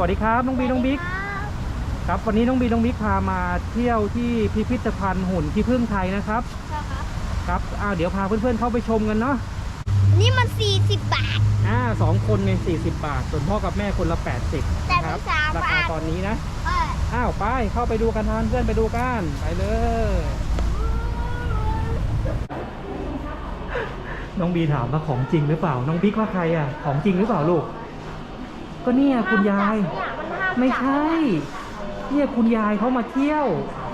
สวัสดีครับน้องบีน้องบิ๊กครับวันนี้น้องบีน้องบิ๊กพามาเที่ยวที่พิพิธภัณฑ์หุ่นที่พึ่งไทยนะครับใช่ครับครับอ้าวเดี๋ยวพาเพื่อนๆเข้าไปชมกันเนาะนี่มัน 40 บาทอ่าสองคนใน40 บาท ส่วนพ่อกับแม่คนละ 80แต่นะคมีรับสามราคาบาทตอนนี้นะเอออ้าวไปเข้าไปดูกันทานเพื่อนไปดูกันไปเลย น้องบีถามว่าของจริงหรือเปล่า น้องบิ๊กว่าใครอะของจริงหรือเปล่าลูก ก็เนี่ยคุณยายเนี่ยมันห้ามไม่จับใช่ เนี่ยคุณยายเขามาเที่ยว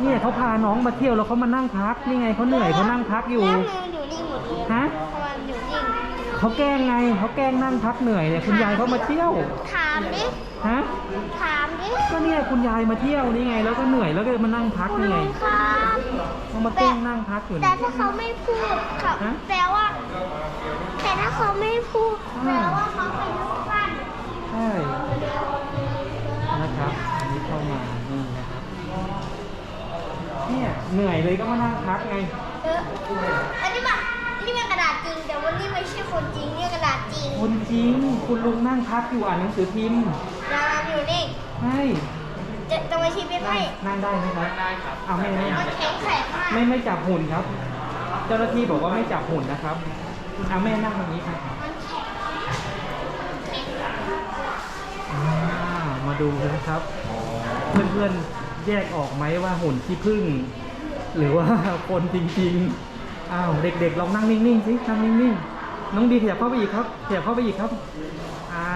เนี่ยเขาพาน้องมาเที่ยวแล้วเขามานั่งพัก นี่ไงเขาเหนื่อยเขานั่งพักอยู่แล้วมืออยู่นิ่งหมดเลยฮะเพราะมันอยู่นิ่งเขาแกล้งไงเขาแกล้งนั่งพักเหนื่อยเนี่ยคุณยายเขามาเที่ยว ถามดิฮะถามดิก็เนี่ยคุณยายมาเที่ยวนี่ไง แล้วก็เหนื่อยแล้วก็มานั่งพักคุณนี่ไงลุงครับเขามาแกล้งนั่งพักอยู่แต่นี่ถ้าเขาไม่พูดเขาฮะแปลว่า แต่ถ้าเขาไม่พูดแปลว่าเขาไปนอกบ้านใช่ นะครับ อันนี้เข้ามานี่นะครับ เนี่ยเหนื่อยเลยก็มานั่งพักไง เอออันนี้แบบนี่เป็นกระดาษจริง แต่ว่านี่ไม่ใช่คนจริงนี่กระดาษจริงคนจริง คุณลุงนั่งพักอยู่อ่านหนังสือพิมพ์แล้วมันอยู่นี่ใช่จะจะมาชี้เป็นนั่ให้งนั่งได้ไหมครับได้ครับเอาไม่ไม่มันแข็งแข็งมากไม่ไม่จับหุ่นครับ เจ้าหน้าที่บอกว่าไม่จับหุ่นนะครับเอาแม่นั่งตรงนี้ครับ มันแข็งแข็ง อ่ามาดูนะครับ เพื่อนๆแยกออกไหมว่าหุ่นขี้ผึ้งหรือว่าคนจริงๆอ้าวเด็กๆลองนั่งนิ่งๆสินั่งนิ่งๆน้องดีขยับเข้าไปอีกครับขยับเข้าไปอีกครับอ่า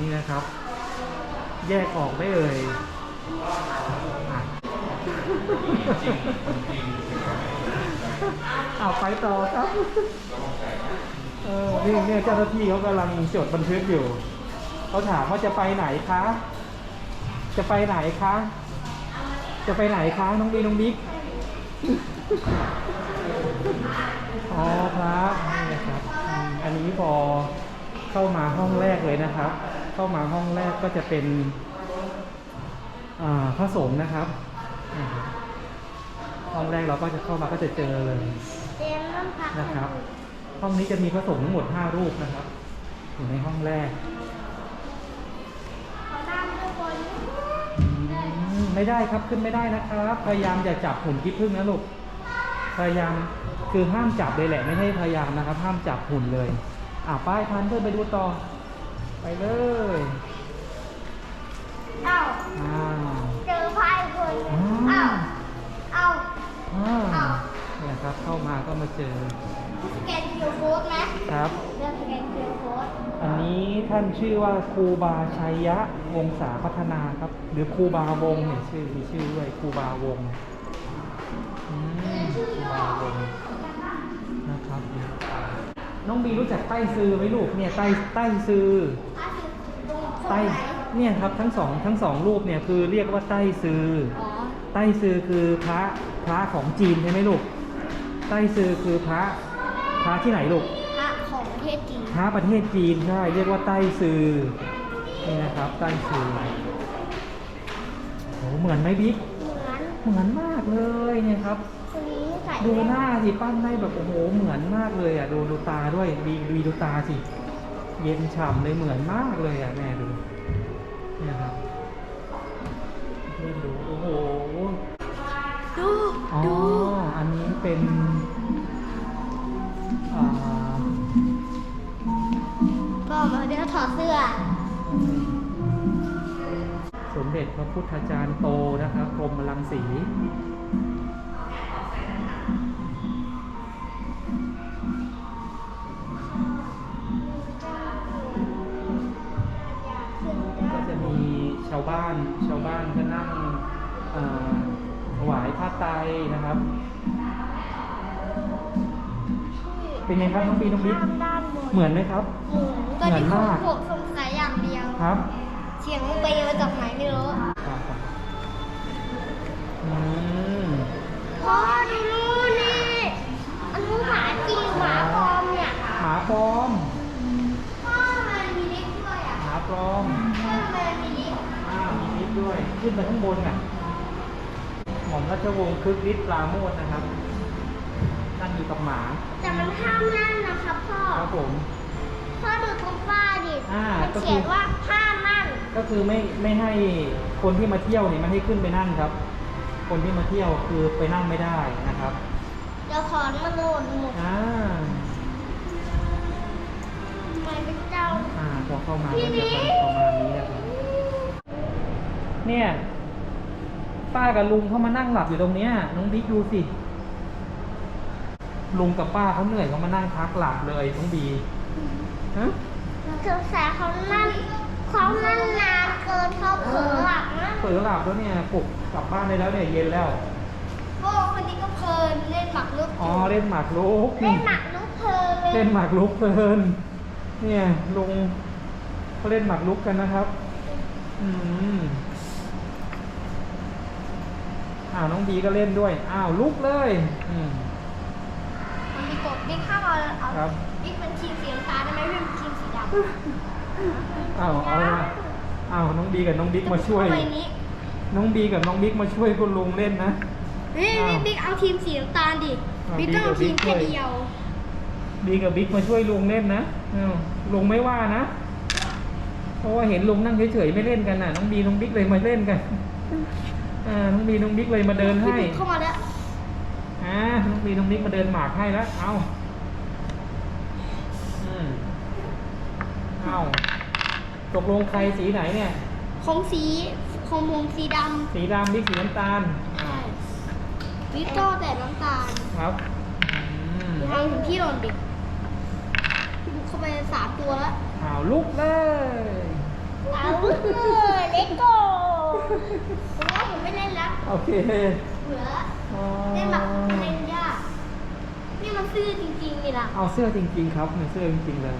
นี่นะครับ แยกออกไหม่เอ่ยเอาไปต่อครับ เออนี่เนี่ยเจ้าหน้าที่เขากำลังจดบันทึกอยู่ เขาถามว่าจะไปไหนคะ จะไปไหนคะ จะไปไหนคะน้องบีน้องบิ๊ก อ๋อครับนี่นะครับอืมอันนี้พอเข้ามาห้องแรกเลยนะครับ เข้ามาห้องแรกก็จะเป็น อ่าพระสงฆ์นะครับอ่าห้องแรกเราก็จะเข้ามาก็จะเจอเลย เตรียมน้ำพักนะครับ ห้องนี้จะมีพระสงฆ์ทั้งหมด 5 รูปนะครับ อยู่ในห้องแรก ขอตามทุกคน อืม ไม่ได้ครับขึ้นไม่ได้นะครับ พยายามอย่าจับหุ่นขี้ผึ้งนะลูกพยายามคือห้ามจับเลยแหละไม่ใช่พยายามนะครับ ห้ามจับหุ่นเลยอ่าป้ายพันเพื่อนไปดูต่อ ไปเลยเอ้าอ่าเจอพายคนอ่าเอ้าเอ้าอ่าเนี่ยครับเข้ามาก็มาเจอสแกนคิวโค้ดไหมครับเรื่องสแกนคิวโค้ด อันนี้ท่านชื่อว่าครูบาชัยยะวงศาพัฒนาครับ หรือครูบาวงเนี่ยชื่อมีชื่อด้วยครูบาวงอืมครูบาวงนะครับ น้องบีรู้จักใต้ซือไหมลูกเนี่ยใต้ใต้ซือถ้าคือตรงตรงใต้ไหนเนี่ยครับทั้งสองทั้งสองรูปเนี่ยคือเรียกว่าใต้ซืออ๋อใต้ซือคือพระพระของจีนใช่ไหมลูก ใต้ซือคือพระพระที่ไหนลูกพระของ ประเทศจีนพระประเทศจีนใช่เรียกว่าใต้ซือนี่นะครับใต้ซือโหเหมือนไหมบิ๊กเหมือนเหมือนมากเลยเนี่ยครับคนนี้ใส่ดูหน้าสิปั้นได้แบบโอ้โหเหมือนมากเลยอะดูดูตาด้วยดีดีดูตาสิ เย็นฉ่ำเลยเหมือนมากเลยอะแม่ดูเนี่ยครับเพื่อนดูโอ้โหดูอ๋อดูอันนี้เป็น อดเสื้อ สมเด็จพระพุทธจารย์โตนะครับกรมลังสีก็จะมีชาวบ้านชาวบ้านก็นั่งเอ่อถวายผ้าไตรนะครับ เป็นไงครับน้องปีน้องบิ๊กข้ามด้านบนเหมือนไหมครับตอนนี้ เหมืผอนมมากผมสงสัยอย่างเดียวครับเสียงเปลมาจากไหนไม่รู้ครับอืมพ่อดูนู่นนี่อันนู้นหมาจริงหมาปลอมเนี่ยหมาปลอมพ่อมันมีลิฟต์ด้วยอะหมาปลอมพ่อมันมีลิฟต์อ้าวมีลิฟต์ด้วยขึ้นไปข้างบนอะหม่อมราชวงศ์คึกฤทธิ์ปราโมทนะครับนั่งอยู่กับหมา แต่มันห้ามนั่นนะครับพ่อครับผม พ่อดูตรงป้ายดิอ่ามันก็คือเขียนว่าห้ามนั่งก็คือไม่ไม่ให้คนที่มาเที่ยวเนี่ยไม่ให้ขึ้นไปนั่งครับ คนที่มาเที่ยวคือไปนั่งไม่ได้นะครับเดี๋ยวขอนมาโหลดหมดอ่าทำไมเป็นเจ้า อ่าพอเข้ามาพี่ก็นิจะดประมาณนี้นะครับเนี่ยป้ากับลุงเขามานั่งหลับอยู่ตรงเนี้ยน้องบิ๊กดูสิลุงกับป้าเขาเหนื่อยเขามานั่งพักหลับเลยน้องบี ฮะสงสัยเขานั่งเขานั่งนานเกินเขาเผลอหลับนะเปิดหลับแล้วเนี่ยปลุกกลับบ้านได้แล้วเนี่ยเย็นแล้วโอ้คนนี้ก็เพลินเล่นหมากรุกอ๋อเล่นหมากรุกเล่นหมากรุกเพลินเลยเล่นหมากรุกเพลิน เนี่ยลุงเขาเล่นหมากรุกกันนะครับ อืมอ้าวน้องบีก็เล่นด้วย อ้าวลุกเลย อืมมันมีกฎบิ๊กห้ามเอาเอาครับ บิ๊กเป็นทีมสีน้ำตาลได้ไหมพี่เป็นทีมสีดำอ้าวเอาละอ้าวน้องบีกับน้องบิ๊กมาช่วย ทำไมนี้น้องบีกับน้องบิ๊กมาช่วยคุณลุงเล่นนะ เฮ้ยอ้าว บิ๊กเอาทีมสีน้ำตาลดิอ่าบิ๊กบิ๊กต้องกับเอาทีมบิ๊กแค่ด้วยเดียว บีกับบิ๊กมาช่วยลุงเล่นนะอ้าวลุงไม่ว่านะ เพราะว่าเห็นลุงนั่งเฉยๆไม่เล่นกันน่ะ น้องบีน้องบิ๊กเลยมาเล่นกันอ่าน้องบีน้องบิ๊กเลยมาเดินให้ พี่บิ๊กเข้ามาแล้ว อ่าน้องบีน้องบิ๊กมาเดินหมากให้แล้ว เอาอืมเอาตกลงใครสีไหนเนี่ย ของสีของมุมสีดสีดำบิ๊กสีน้ำตาลำใช่บิ๊กก็แต่น้ำตาลครับอืมทางถึงที่โดนบิ๊กพี่บุ๊กเข้าไปสามตัวแล้วเอาลุกเลย เอาเลยเลโก้ผมว่าผมไม่เล่นแล้วโอเคเหลืออ๋อเล่นแบบเล่นยากนี่มันซื่อจริงๆนี่ล่ะเอาเสื้อจริง ๆ ครับเนี่ยเสื้อจริงๆเลย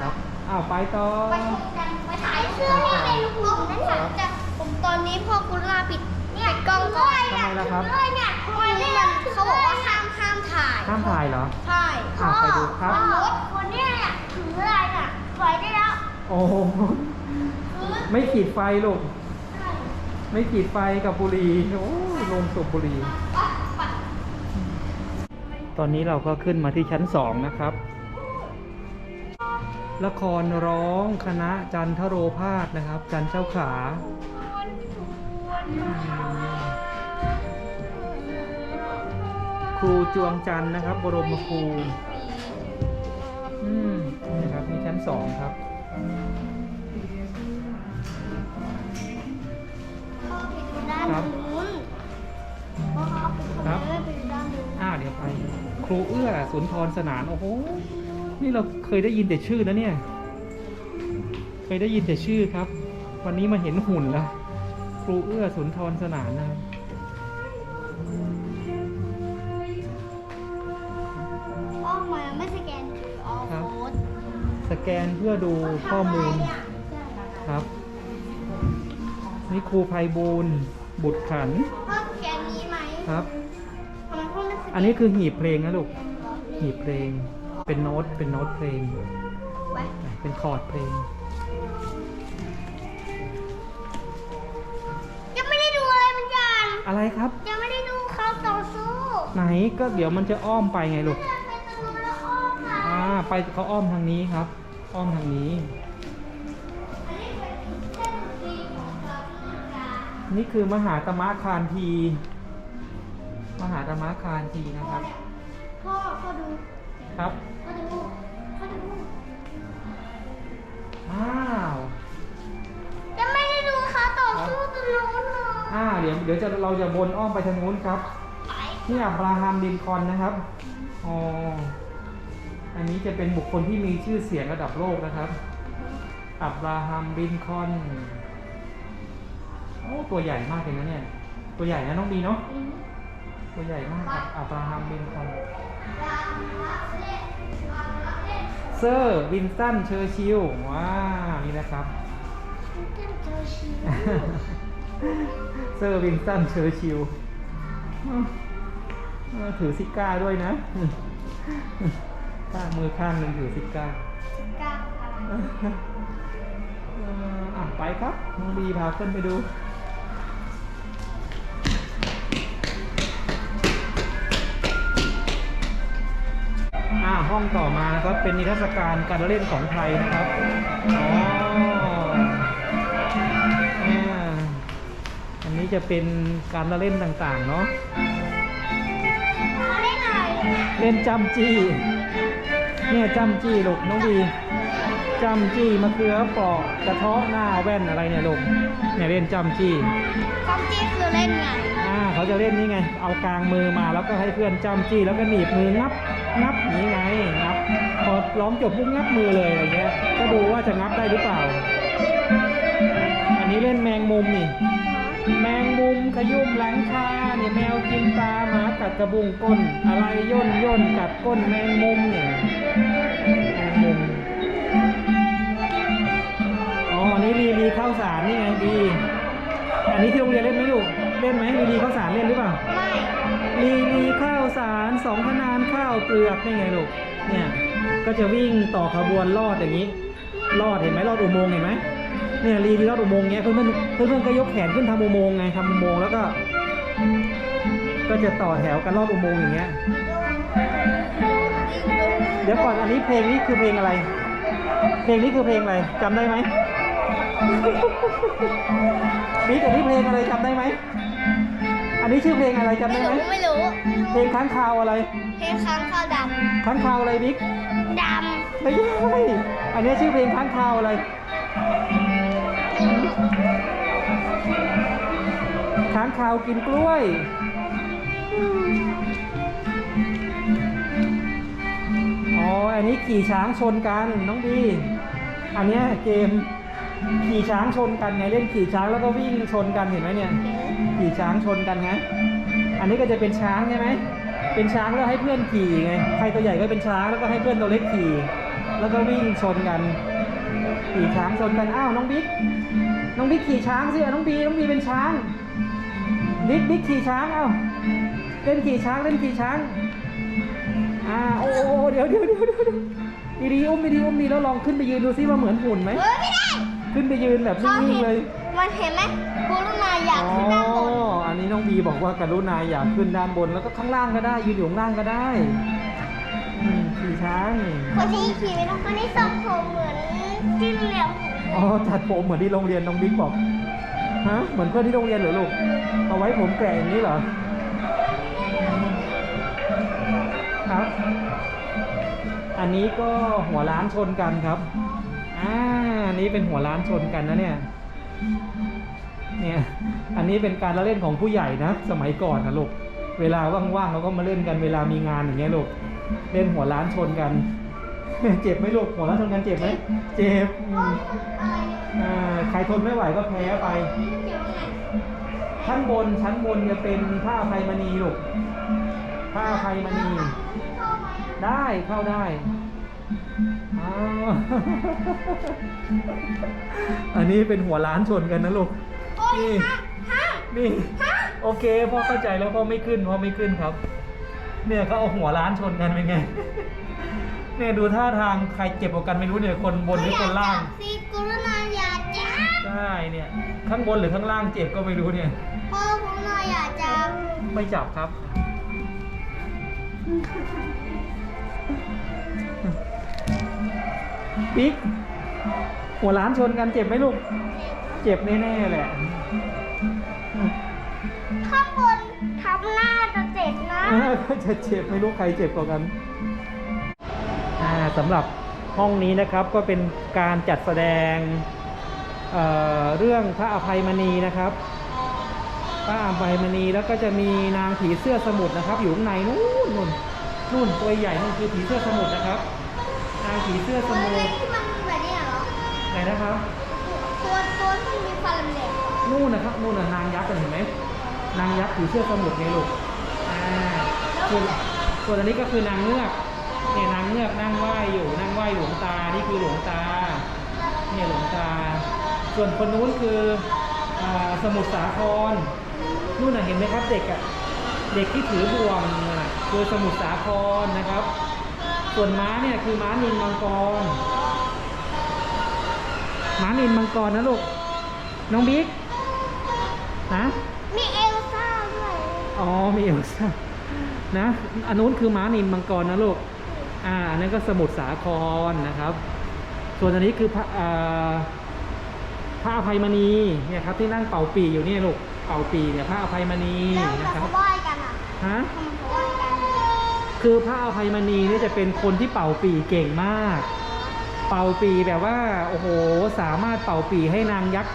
ครับ อ้าวไปต่อ ไปชมกันไปถ่ายเสื้อนี่ในลูกหลุมนั่นแหละจะผมตอนนี้พ่อกุลาปิดปิดกล้องก่อนทำไมล่ะครับ เลยเนี่ยคนนี้มันเขาบอกว่าห้ามห้ามถ่ายห้ามถ่ายเหรอ ใช่อะไปดูครับ มันรถคนเนี้เนี่ยถืออะไรน่ะถอยได้แล้วโอ้โหคือไม่ขีดไฟลูก ไม่ขีดไฟกับบุหรี่โอ้ยลงสูบบุหรี่ตอนนี้เราก็ขึ้นมาที่ชั้นสองนะครับ ละครร้องคณะจันทโรพาสนะครับ จันเจ้าขาอืมครูจวงจันทร์นะครับ บรมครูอืมนี่นะครับนี่ชั้นสองครับพ่อไปดูด้านครับนู้นพ่อเอาไปดูครับไม่ไปดูด้านนู้นอ่าเดี๋ยวไป ครูเอื้อสุนทรสนาน โอ้โห นี่เราเคยได้ยินแต่ชื่อนะเนี่ย เคยได้ยินแต่ชื่อครับ วันนี้มาเห็นหุ่นแล้ว ครูเอื้อสุนทรสนานนะครับพ่อมาไม่สแกนถือเอาโค้ดสแกนเพื่อดูข้อมูลทำะไรเนี่ยครับ นี่ครูไพบูลย์บุตรขันธ์พ่อสแกนนี้ไหมครับ ทำไมพ่อไม่สแกนอันนี้คือหีบเพลงนะลูก หีบเพลง เป็นโน้ตเป็นโน้ตเพลงไว้เป็นคอร์ดเพลง ยังไม่ได้ดูอะไรเหมือนกัน อะไรครับ ยังไม่ได้ดูเขาต่อสู้ไหนก็เดี๋ยวมันจะอ้อมไปไงลูกเดินไปตรงนู้นแล้วอ้อมมาอ่า ไปเขาอ้อมทางนี้ครับ อ้อมทางนี้อันนี้เป็นเส้นดนตรีของเราที่การนี่คือมหาตมะคานที มหาตมะคานทีนะครับ พ่อพ่อดู ครับพ่อดูพ่อดูอ้าวยังไม่ได้ดูเขาต่อสู้ตรงนู้นเลยอ่าเดี๋ยวเดี๋ยวจะเราจะวนอ้อมไปทางนู้นครับไปนี่อับราฮัมลินคอล์นนะครับอ๋ออันนี้จะเป็นบุคคลที่มีชื่อเสียงระดับโลกนะครับอับราฮัมลินคอล์นโอ้ตัวใหญ่มากเลยนะเนี่ย ตัวใหญ่นะน้องบีเนาะอืมตัวใหญ่มากครับอับราฮัมลินคอล์น เซอร์วินสตันเชอร์ชิลล์ว้าวนี่นะครับ เซอร์วินสตันเชอร์ชิลล์เออถือซิก้าด้วยนะข้างมือข้างหนึ่งถือซิก้าเอออะไปครับน้องบีพาขึ้นไปดู ห้องต่อมานะครับเป็นนิทรรศการการเล่นของไทยนะครับอ๋อเนี่ยอันนี้จะเป็นการละเล่นต่างๆเนาะเขาเล่นอะไรเล่นจำจี้เนี่ยจำจี้ลูกน้องดีจำจี้มะเขือเปราะกระเทาะหน้าแว่นอะไรเนี่ยลูกเนี่ยเล่นจำจี้กองจี้คือเล่นไงอ่าเขา จะเล่นนี่ไง เอากลางมือมาแล้วก็ให้เพื่อนจำจี้แล้วก็หนีบมืองับงับอย่างนี้ไงงับพอร้องจบปุ๊บงับมือเลยอะไรเงี้ยก็ดูว่าจะงับได้หรือเปล่า อันนี้เล่นแมงมุมนี่แมงมุมขยุ่มหลังคาเนี่ยแมวกินปลาหมากัดกระบุงก้น อะไรย่นย่นกัดก้นแมงมุมเนี่ยแมงมุมอ๋ออันนี้ลีลีข้าวสารนี่ไงดี อันนี้ที่โรงเรียนเล่นไหมลูก เล่นไหมลีลีข้าวสารเล่นหรือเปล่าไม่ลีลีข้าวสารสองพนานข้าวเปลือกนี่ไงลูกเนี่ยก็จะวิ่งต่อขบวนลอดอย่างนี้ลอดเห็นไหมลอดอุโมงค์เห็นไหมเนี่ยลีลีลอดอุโมงค์เนี้ยเพื่อนเพื่อนเพื่อนเพื่อนก็ยกแขนขึ้นทำอุโมงค์ไงทำอุโมงค์แล้วก็ ก็จะต่อแถวกันลอดอุโมงค์อย่างเงี้ยเดี๋ยวก่อนอันนี้เพลงนี้คือเพลงอะไร เพลงนี้คือเพลงอะไรจำได้ไหม บิ๊กอันนี้เพลงอะไรจำได้ไหม อันนี้ชื่อเพลงอะไรจำไม่ได้ไหม รู้ไม่รู้ เพลงค้างคาวอะไร เพลงค้างข้าวดค้างคาวอะไรบิ๊กำดไม่ใช่อันนี้ชื่อเพลงค้างคาวอะไรค้างคาวกินกล้วย อ๋อ อันนี้ขี่ช้างชนกันน้องดีอันเนี้ยเกม ขี่ช้างชนกันไงเล่นขี่ช้างแล้วก็วิ่งชนกันเห็นไหมเนี่ยขี่ช้างชนกันไงอันนี้ก็จะเป็นช้างใช่ไหมเป็นช้างแล้วให้เพื่อนขี่ไงใครตัวใหญ่ก็เป็นช้างแล้วก็ให้เพื่อนตัวเล็กขี่แล้วก็วิ่งชนกันขี่ช้างชนกันอ้าวน้องบิ๊กน้องบิ๊กขี่ช้างสิอะน้องบีน้องบีเป็นช้างบิ๊กบิ๊กขี่ช้างเอ้าเล่นขี่ช้างเล่นขี่ช้างอ่าโอ้โอ้เดี๋ยวเดี๋ยวเดี๋ยวเดี๋ยวดีดีอุ้มดีดีอุ้มดีแล้วลองขึ้นไปยืนดูซิว่าเหมือนหุ่นไหมเฮ้ยไม่ได้ ขึ้นไปยืนแบบเขานิ่เห็งนๆเลย มันเห็นไหมกรุณาอยากขึ้นด้านบนอ๋ออันนี้น้องบีบอกว่ากรุณาอยากขึ้นด้านบนแล้วก็ข้างล่างก็ได้ ยืนอยู่ข้างล่างก็ได้อืมขี่ช้างนี่คนที่ขี่ไม่ต้องคนที่ทรงผมเหมือนจิ้นเหลี่ยมผมอ๋อจัดผมเหมือนที่โรงเรียนน้องบิ๊กบอกฮะเหมือนเพื่อนที่โรงเรียนเหรอลูกเอาไว้ผมแก่อย่างนี้เหรอครับ อันนี้ก็หัวล้านชนกันครับ อ่าอันนี้เป็นหัวล้านชนกันนะเนี่ย เนี่ย อันนี้เป็นการละเล่นของผู้ใหญ่นะ สมัยก่อนนะลูก เวลาว่างๆเขาก็มาเล่นกันเวลามีงานอย่างเงี้ยลูก เล่นหัวล้านชนกัน เจ็บไหมลูก หัวล้านชนกันเจ็บไหม เจ็บอ่าใครทนไม่ไหวก็แพ้ไป ชั้นบนชั้นบนจะเป็นผ้าอภัยมณีลูก ผ้าอภัยมณี ได้เข้าได้ อ้าวอันนี้เป็นหัวล้านชนกันนะลูก โอ้ยนี่ ห้ามห้ามนี่โอเคพ่อเข้าใจแล้วพ่อไม่ขึ้นพ่อไม่ขึ้นครับ เนี่ยเขาเอาหัวล้านชนกันเป็นไง เนี่ยดูท่าทางใครเจ็บกว่ากันไม่รู้เนี่ยคนบนหรือคนล่างซีกรุณาอย่าจับใช่เนี่ย ข้างบนหรือข้างล่างเจ็บก็ไม่รู้เนี่ย พ่อกรุณาอย่าจับไม่จับครับ ปิ๊กหัวล้านชนกันเจ็บไหมลูก เจ็บแน่ๆแหละ ข้างบนทับหน้าจะเจ็บนะก็จะเจ็บไม่รู้ใครเจ็บกว่ากันอ่าสำหรับห้องนี้นะครับก็เป็นการจัดแสดงเอ่อเรื่องพระอภัยมณีนะครับ พระอภัยมณีแล้วก็จะมีนางผีเสื้อสมุทรนะครับ อยู่ข้างในนู่นนู่นนู่นตัวใหญ่นั่นคือผีเสื้อสมุทรนะครับนาง ผีเสื้อสตัวมุทเล็รกที่มันแบบนี้เหรอไหนนะครับ ตัวตัวที่มีฟันแหลมนู่นนะครับนู่นน่ะนางยักษ์กันเห็นไหมนางยักษ์ผีเสื้อสมุทรไงลูกอ่าส่วนส่วนอันนี้ก็คือนางเงือกเนี่ยนางเงือกนั่งไหว้อยู่นั่งไหว้หลวงตานี่คือหลวงตาเนี่ยหลวงตา ส่วนคนนู้นคืออ่าสมุทรสาครนู่นน่ะเห็นไหมครับเด็กอะเด็กที่ถือบ่วงน่ะคือสมุทรสาครนะครับ ส่วนม้าเนี่ยคือม้านินมังกร ม้านินมังกรนะลูก น้องบิ๊กนะมีเอลซ่าด้วย อ๋อ มีเอลซ่า นะ อันนู้นคือม้านินมังกรนะลูก อ่า อันนั้นก็สมุทรสาครนะครับ ส่วนอันนี้คือพระอ่าพระอภัยมณีเนี่ยครับที่นั่งเป่าปีอยู่เนี่ยลูก เป่าปีเนี่ยพระอภัยมณีแล้วนะแต่ครัเขาบไหว้กันอะ ฮะทำไมเขาไหว้กัน คือพระอภัยมณีนี่จะเป็นคนที่เป่าปีเก่งมาก เป่าปีแบบว่าโอ้โหสามารถเป่าปีให้นางยักษ์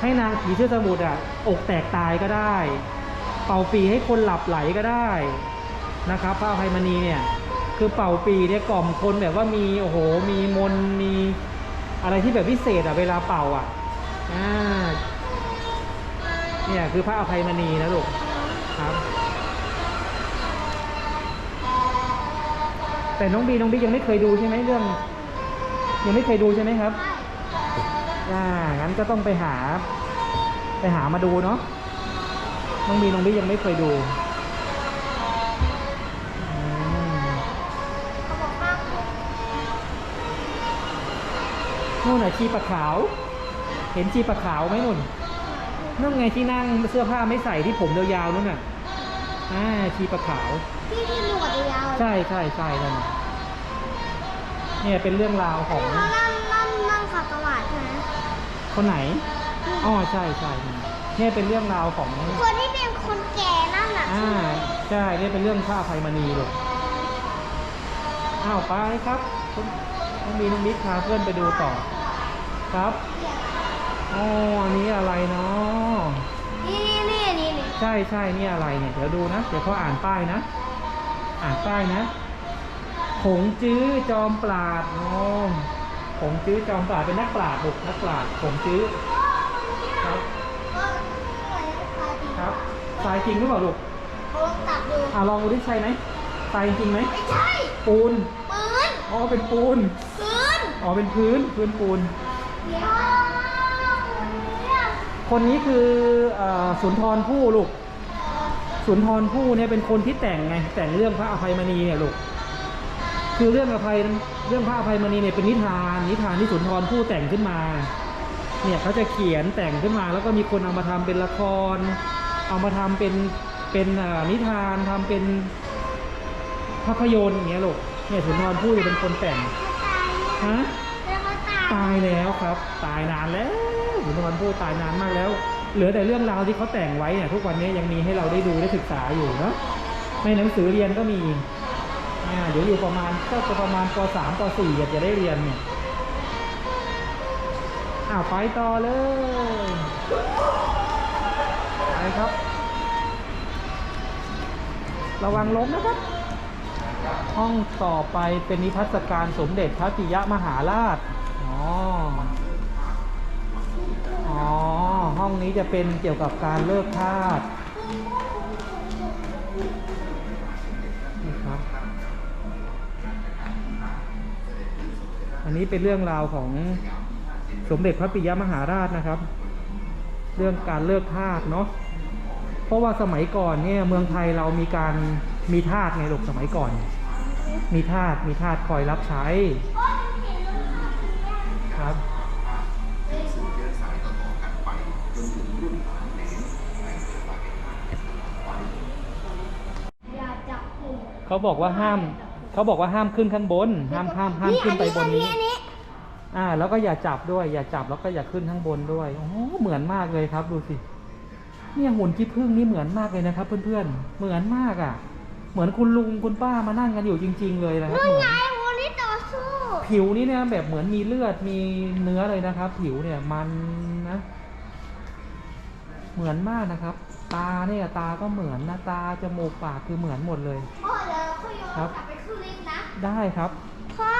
ให้นางผีเสื้อสมุทรอะอกแตกตายก็ได้ เป่าปีให้คนหลับไหลก็ได้นะครับ พระอภัยมณีเนี่ยคือเป่าปีเนี่ยกล่อมคนแบบว่ามีโอ้โหมีมนมีอะไรที่แบบพิเศษอะเวลาเป่าอะอ่าเนี่ยคือพระอภัยมณีนะลูกครับ แต่น้องบีน้องบียังไม่เคยดูใช่ไหมเรื่อง ยังไม่เคยดูใช่ไหมครับอ่างั้นก็ต้องไปหา ไปหามาดูเนาะน้องบีน้องบียังไม่เคยดูนู่นน่ะชีปะขาว เห็นชีปะขาวไหมนุ่นนั่นไงที่นั่งเสื้อผ้าไม่ใส่ที่ผมยาวๆนู่นน่ะ อ่าชีปะขาว ที่ที่หนวดยาวใช่ใช่ใช่นั่นน่ะเนี่ยเป็นเรื่องราวของเขานั่งนั่งนั่งขัดสมาธิใช่ไหมคนไหนอ๋อใช่ใช่เนี่ยเป็นเรื่องราวของคนที่เป็นคนแก่นั่นน่ะอ่าใช่ไหมใช่เนี่ยเป็นเรื่องพระอภัยมณีลูกอ้าวไปครับคุณน้องมีน้องมิกพาเพื่อนไปดูต่อครับอ๋ออันนี้อะไรเนาะนี่นี่นี่นี่นี่ ใช่ใช่นี่อะไรเนี่ย เดี๋ยวดูนะ เดี๋ยวเขาอ่านป้ายนะ อ่านป้ายนะ ผงจื้อจอมปราดอ๋อผงจื้อจอมปราดเป็นนักปราดลูกนักปราดผงจื้อ ครับก็สวยนะคะดีครับทรายจริงหรือเปล่าลูกเขาลองตัดดูอ่าลองดูที่ใช่ไหมทรายจริงไหมไม่ใช่ปูน ปืน อ๋อ เป็นปูนปืนอ๋อ เป็นพื้น พื้นปูน เดี๋ยวเนี่ย คนนี้คืออสุนทรภู่ลูก สุนทรภู่เนี่ยเป็นคนที่แต่งไงแต่งเรื่องพระอภัยมณีเนี่ยลูก คือเรื่องอภัยเรื่องพระอภัยมณีเนี่ยเป็นนิทาน นิทานที่สุนทรภู่แต่งขึ้นมา เนี่ยเขาจะเขียนแต่งขึ้นมา แล้วก็มีคนเอามาทำเป็นละคร เอามาทำเป็นเป็นนิทานทำเป็นภาพยนตร์อย่างเงี้ยลูก เนี่ยสุนทรภู่เป็นคนแต่งฮะตายแล้วครับ ตายนานแล้ว สุนทรภู่ตายนานมากแล้ว เหลือแต่เรื่องราวที่เขาแต่งไว้เนี่ยทุกวันนี้ยังมีให้เราได้ดูได้ศึกษาอยู่เนาะในหนังสือเรียนก็มีอ่าเดี๋ยวอยู่ประมาณก็จะประมาณป .3 ป .4 จะได้เรียนเนี่ยอ้าวไปต่อเลยไปครับ ระวังล้มนะครับ ห้องต่อไปเป็นนิทรรศการสมเด็จพระปิยมหาราชอ๋อ ห้องนี้จะเป็นเกี่ยวกับการเลิกทาสนี่ครับ อันนี้เป็นเรื่องราวของสมเด็จพระปิยมหาราชนะครับ เรื่องการเลิกทาสเนาะเพราะว่าสมัยก่อนเนี่ยเมืองไทยเรามีการมีทาสไงลูกสมัยก่อน มีทาสมีทาสคอยรับใช้ เขาบอกว่าห้ามเขาบอกว่าห้ามขึ้นข้างบน ห้ามห้ามห้ามขึ้นไปบนนี้ อันนี้อ่า แล้วก็อย่าจับด้วย อย่าจับแล้วก็อย่าขึ้นข้างบนด้วยโอ้โหเหมือนมากเลยครับ ดูสิ เนี่ยหุ่นขี้ผึ้งนี่เหมือนมากเลยนะครับ เพื่อนๆ เหมือนมากอะ เหมือนคุณลุงคุณป้ามานั่งกันอยู่จริง ๆ เลยนะครับนู่นเหมือนไงวันนี้ต่อสู้ผิวนี่เนี่ยแบบเหมือนมีเลือดมีเนื้อเลยนะครับ ผิวเนี่ยมันนะ เหมือนมากนะครับ ตาเนี่ยตาก็เหมือนนะตาจมูกปากคือเหมือนหมดเลยพ่อ ครับ กลับไปขึ้นลิฟต์นะได้ครับ พ่อ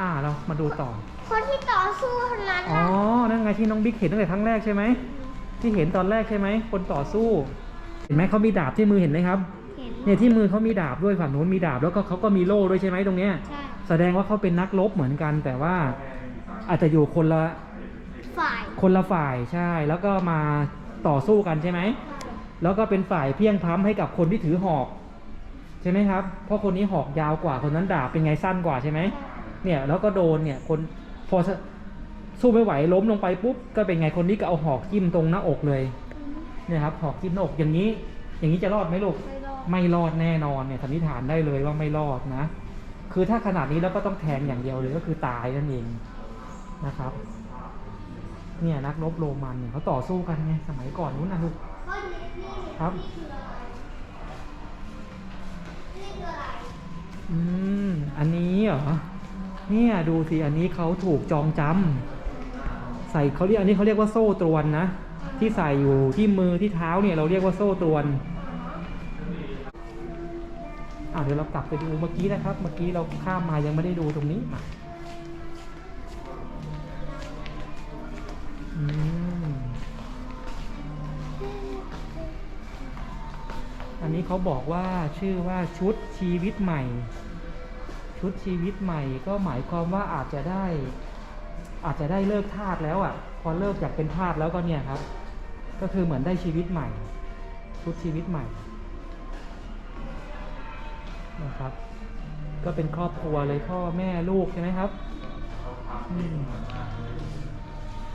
อ่าเรามาดูต่อ คนที่ต่อสู้คนนั้นอ๋อนะนั่นไงที่น้องบิ๊กเห็นตั้งแต่ครั้งแรกใช่ไหม ที่เห็นตอนแรกใช่ไหม คนต่อสู้ เห็นไหมเขามีดาบที่มือเห็นไหมครับ เห็นเนี่ยที่มือเขามีดาบด้วยฝั่งนู้นมีดาบแล้วก็เขาก็มีโล่ด้วยใช่ไหมตรงเนี้ย ใช่แสดงว่าเขาเป็นนักรบเหมือนกันแต่ว่าอาจจะอยู่คนละฝ่ายคนละฝ่ายใช่ แล้วก็มาต่อสู้กันใช่ไหม แล้วก็เป็นฝ่ายเพียงพร้ำให้กับคนที่ถือหอก ใช่ไหมครับ เพราะคนนี้หอกยาวกว่าคนนั้นดาบเป็นไงสั้นกว่าใช่ไหมเนี่ยแล้วก็โดนเนี่ยคนพอสู้ไม่ไหวล้มลงไปปุ๊บก็เป็นไงคนนี้ก็เอาหอกจิ้มตรงหน้าอกเลยเนี่ยครับหอกจิ้มหน้าอกอย่างนี้ อย่างนี้จะรอดไหมลูกไม่รอดไม่รอดแน่นอนเนี่ยสันนิษฐานได้เลยว่าไม่รอดนะ คือถ้าขนาดนี้แล้วก็ต้องแทงอย่างเดียวเลยก็คือตายนั่นเองนะครับ เนี่ยนักรบโรมันเนี่ยเขาต่อสู้กันไงสมัยก่อนนู้นนะลูกก็นี่นี่ครับ อืม อันนี้เหรอ เนี่ยดูสิ อันนี้เขาถูกจองจำใส่เขาเรียกอันนี้เขาเรียกว่าโซ่ตรวนนะ ที่ใส่อยู่ที่มือที่เท้าเนี่ยเราเรียกว่าโซ่ตรวนอ่าเดี๋ยวเรากลับไปดูเมื่อกี้นะครับ เมื่อกี้เราข้ามมายังไม่ได้ดูตรงนี้อืมอันนี้เขาบอกว่าชื่อว่าชุดชีวิตใหม่ ชุดชีวิตใหม่ ก็หมายความว่าอาจจะได้ อาจจะได้เลิกทาสแล้วอะ พอเลิกจากเป็นทาสแล้วก็เนี่ยครับ ก็คือเหมือนได้ชีวิตใหม่ ชุดชีวิตใหม่นะครับ ก็เป็นครอบครัวเลยพ่อแม่ลูกใช่ไหมครับอืม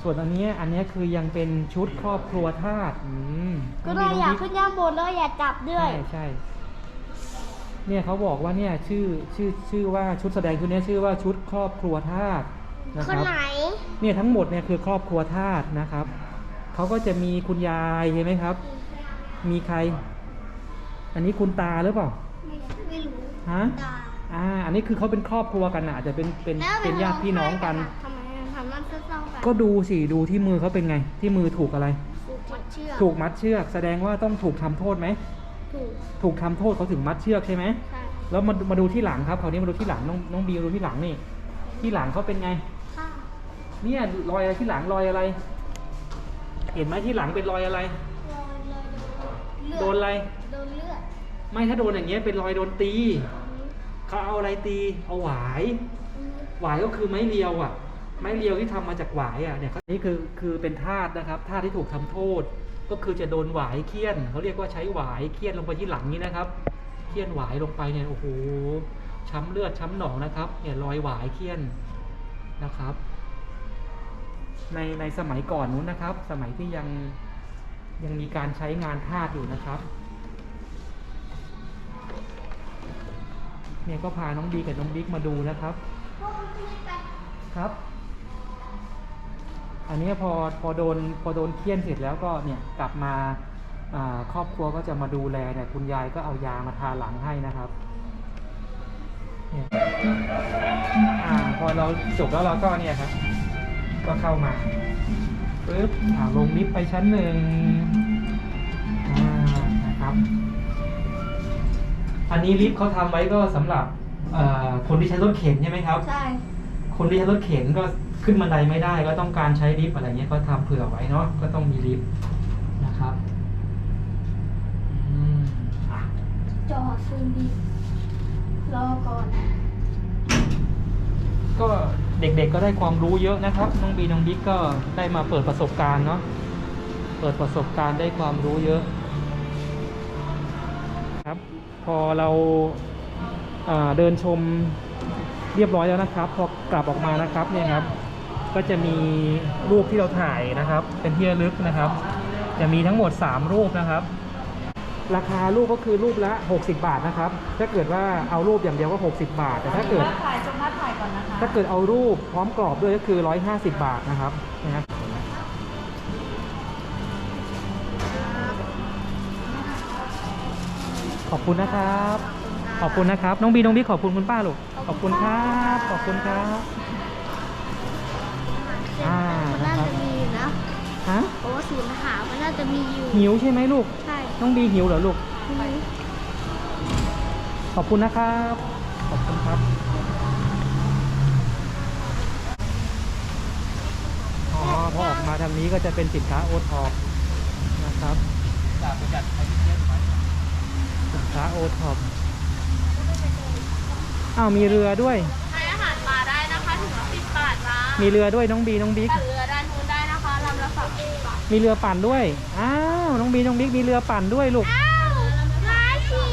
ส่วนอันเนี้ยอันเนี้ยคือยังเป็นชุดครอบครัวทาสอืมก็เลยอยากขึ้นย่างบนแล้วอยากจับด้วย ใช่ใช่ เนี่ยเขาบอกว่าเนี่ยชื่อชื่อชื่อว่าชุดแสดงชุดเนี้ยชื่อว่าชุดครอบครัวทาสนะคคนรับไหนเนี่ยทั้งหมดเนี่ยคือครอบครัวทาสนะครับเขาก็จะมีคุณยายใช่ไหมครับ มีใคร อันนี้คุณตาหรือเปล่าไม่รู้ฮะตาอ่าอันนี้คือเขาเป็นครอบครัวกันนะอาจจะเป็นเป็นแล้วเป็นญาติพี่น้องกัน ทำไมทำมันเศร้าๆกันก็ดูสิดูที่มือเขาเป็นไง ที่มือถูกอะไร ถูกมัดเชือกถูกมัดเชือก แสดงว่าต้องถูกทำโทษไหม ถูกถูกทำโทษเขาถึงมัดเชือกใช่ไหมใช่แล้วมามาดูที่หลังครับคราวนี้มาดูที่หลังน้องน้องบีดูที่หลังนี่ ที่หลังเขาเป็นไง ค่ะ เนี่ยรอยอะไรที่หลังรอยอะไร เห็นไหมที่หลังเป็นรอยอะไร โดนเลยเลือดโดนอะไร โดนเลือดไม่ถ้าโดนอย่างเงี้ยเป็นรอยโดนตีเขาเอาอะไรตี เอาหวาย อืมหวายก็คือไม้เรียวอะ ไม้เรียวที่ทำมาจากหวายอะเนี่ยนี่คือคือเป็นทาสนะครับทาสที่ถูกทำโทษ ก็คือจะโดนหวายเคี่ยนเขาเรียกว่าใช้หวายเคี่ยนลงไปที่หลังนี้นะครับเคี่ยนหวายลงไปเนี่ยโอ้โหช้ำเลือดช้ำหนองนะครับเนี่ยรอยหวายเคี่ยนนะครับ ในในสมัยก่อนนู้นนะครับ สมัยที่ยังยังมีการใช้งานทาสอยู่นะครับเนี่ยก็พาน้องบีกับน้องบิ๊กมาดูนะครับครับ อันนี้พอพอโดนพอโดนเคี่ยนเสร็จแล้วก็เนี่ยกลับมาอ่าครอบครัวก็จะมาดูแลเนี่ยคุณยายก็เอายามาทาหลังให้นะครับเนี่ยอ่าพอเราจบแล้วเราก็เนี่ยครับ ก็เข้ามาปึ๊บอ่าลงลิฟต์ไปชั้นหนึ่งอ่านะครับ อันนี้ลิฟต์เขาทำไว้ก็สำหรับเอ่อคนที่ใช้รถเข็นใช่ไหมครับ ใช่ คนที่ใช้รถเข็นก็ ขึ้นบันไดไม่ได้ก็ต้องการใช้ลิฟต์อะไรเงี้ยก็ทำเผื่อไว้เนาะก็ต้องมีลิฟต์นะครับอืมอะจอดซูมดีรอก่อน ก็เด็กๆก็ได้ความรู้เยอะนะครับน้องบีน้องบิ๊กก็ได้มาเปิดประสบการณ์เนาะเปิดประสบการณ์ได้ความรู้เยอะ ครับ พอเราอ่าเดินชมเรียบร้อยแล้วนะครับ พอกลับออกมานะครับเนี่ยครับ ก็จะมีรูปที่เราถ่ายนะครับ เป็นที่ระลึกนะครับ จะมีทั้งหมด 3 รูปนะครับ ราคารูปก็คือรูปละ 60 บาทนะครับ ถ้าเกิดว่าเอารูปอย่างเดียวก็ 60 บาท แต่ถ้าเกิด ถ่ายชมภาพถ่ายก่อนนะคะ ถ้าเกิดเอารูปพร้อมกรอบด้วยก็คือ 150 บาทนะครับนะครับขอบคุณนะครับ ขอบคุณนะครับ น้องบีน้องบิ๊กขอบคุณคุณป้าลูกขอบคุณครับ ขอบคุณครับ ศูนย์หามันน่าจะมีอยู่ หิวใช่ไหมลูก ใช่น้องบีหิวเหรอลูกไม่ขอบคุณนะครับ ขอบคุณครับอ๋อพอออกมาทางนี้ก็จะเป็นสินค้าโอท็อปนะครับสินค้าโอท็อปอ้าวมีเรือด้วย ใช้อาหารปลาได้นะคะถุงละสิบบาทจ้ามีเรือด้วยน้องบีน้องบิ๊ก แต่เรือ มีเรือปั่นด้วย อ้าว น้องบีน้องบิ๊กมีเรือปั่นด้วยลูก อ้าวม้าขี่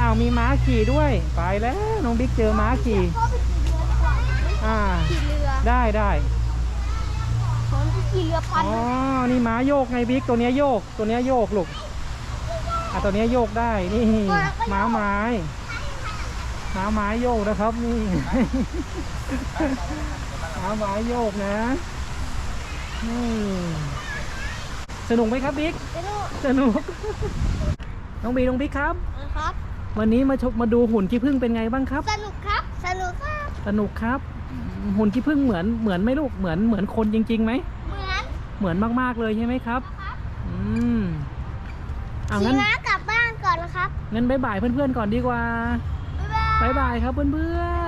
อ้าว มีม้าขี่ด้วย ไปแล้ว น้องบิ๊กเจอม้าขี่พ่อไปขี่เรือดีกว่าอ่า ขี่เรือได้ได้ผมจะขี่เรือปั่นอ๋อ นี่ม้าโยกไงบิ๊ก ตัวเนี้ยโยก ตัวเนี้ยโยกลูก อะ ตัวเนี้ยโยกได้ นี่ ม้าไม้ ม้าไม้โยกนะครับนี่ ม้าไม้โยกนะอืม สนุกไหมครับบิ๊กไปดูสนุก น้องบีน้องบิ๊กครับนะครับ วันนี้มาชมมาดูหุ่นขี้ผึ้งเป็นไงบ้างครับ สนุกครับ สนุกครับ สนุกครับ หุ่นขี้ผึ้งเหมือนเหมือนไหม่ลูกเหมือนเหมือนคนจริงๆไหมเหมือนเหมือนมากๆเลยใช่ไหมครับครับอืมเอาขี่งั้นม้ากลับบ้านก่อนนะครับงั้นบายบายเพื่อนๆก่อนดีกว่าบ๊ายบายบายบายครับเพื่อนๆ